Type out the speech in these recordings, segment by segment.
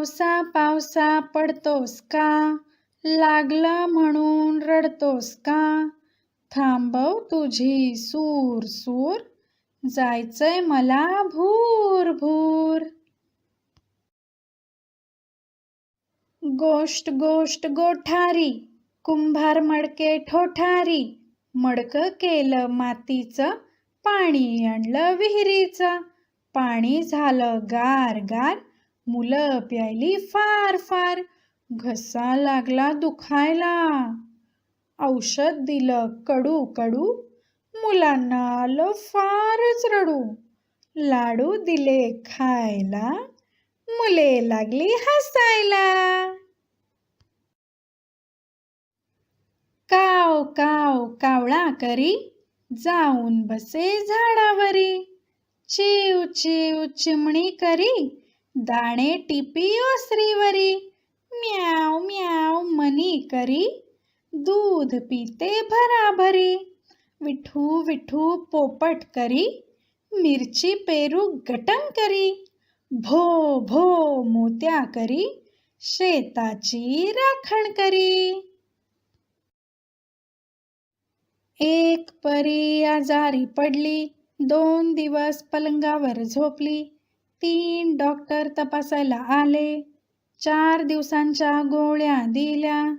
पावसा पावसा पडतोस का? लागला म्हणून रडतोस का? थांबव तुझी सूर सूर जायचंय मला भूर भूर. गोष्ट गोष्ट गोठारी कुंभार मडके ठोठारी मडकं केलं मातीचं पाणी आणलं विहिरीचं पाणी झालं गार गार मुलं प्यायली फार फार. घसा लागला दुखायला. औषध दिलं कडू कडू. मुलांना आलं फारच रडू. लाडू दिले खायला. मुले लागली हसायला. काव काव कावळा करी. जाऊन बसे झाडावरी. चिव चिव चिमणी करी. दाणे टिपी ओसरीवरी म्याव म्याव मनी करी. दूध पिते भराभरी. विठू विठू पोपट करी. मिरची पेरू गटम करी. भो भो मोत्या करी. शेताची राखण करी. एक परी आजारी पडली. दोन दिवस पलंगावर झोपली. तीन डॉक्टर तपासायला आले. चार दिवसांच्या गोळ्या दिल्या.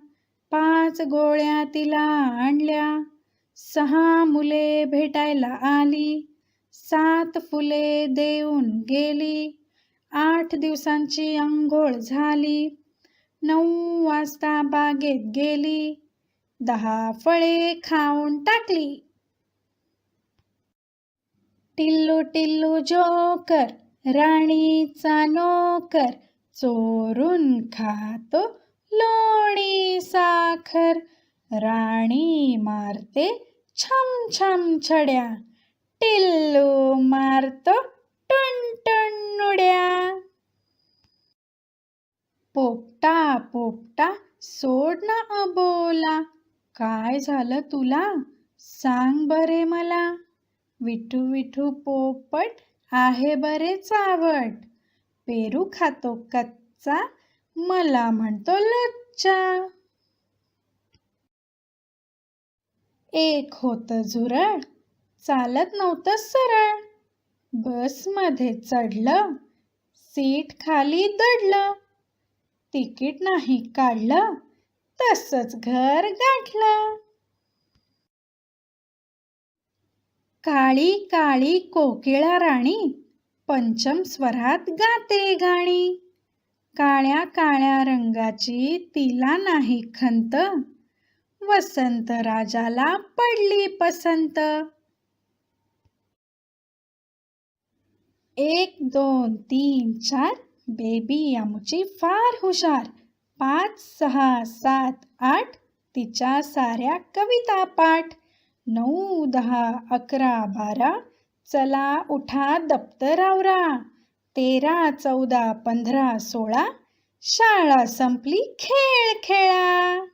पाच गोळ्या तिला आणल्या. सहा मुले भेटायला आली. सात फुले देऊन गेली. आठ दिवसांची अंघोळ झाली. नऊ वाजता बागेत गेली. दहा फळे खाऊन टाकली. टिल्लू टिल्लू जोकर राणीचा नोकर चोरून खातो लोणी साखर. राणी मारते छम छम छड्या टिल्लू मारतो टुन पोपटा पोपटा सोड ना अबोला. काय झालं तुला? सांग बरे मला. विठू विठू पोपट आहे बरे चावट पेरू खातो कच्चा मला म्हणतो लच्चा. एक होतं झुरळ चालत नव्हतं सरळ. बसमध्ये चढलं सीट खाली दडलं. तिकीट नाही काढलं तसंच घर गाठलं. काळी काळी कोकिळा राणी पंचम स्वरात गाते गाणी. काळ्या काळ्या रंगाची तिला नाही खंत वसंत राजाला पडली पसंत. एक दोन तीन चार बेबी आमुची फार हुशार. पाच सहा सात आठ तिच्या साऱ्या कविता पाठ नऊ दहा अकरा बारा चला उठा दप्तर आवरा तेरा चौदा पंधरा सोळा शाळा संपली खेळ खेळा.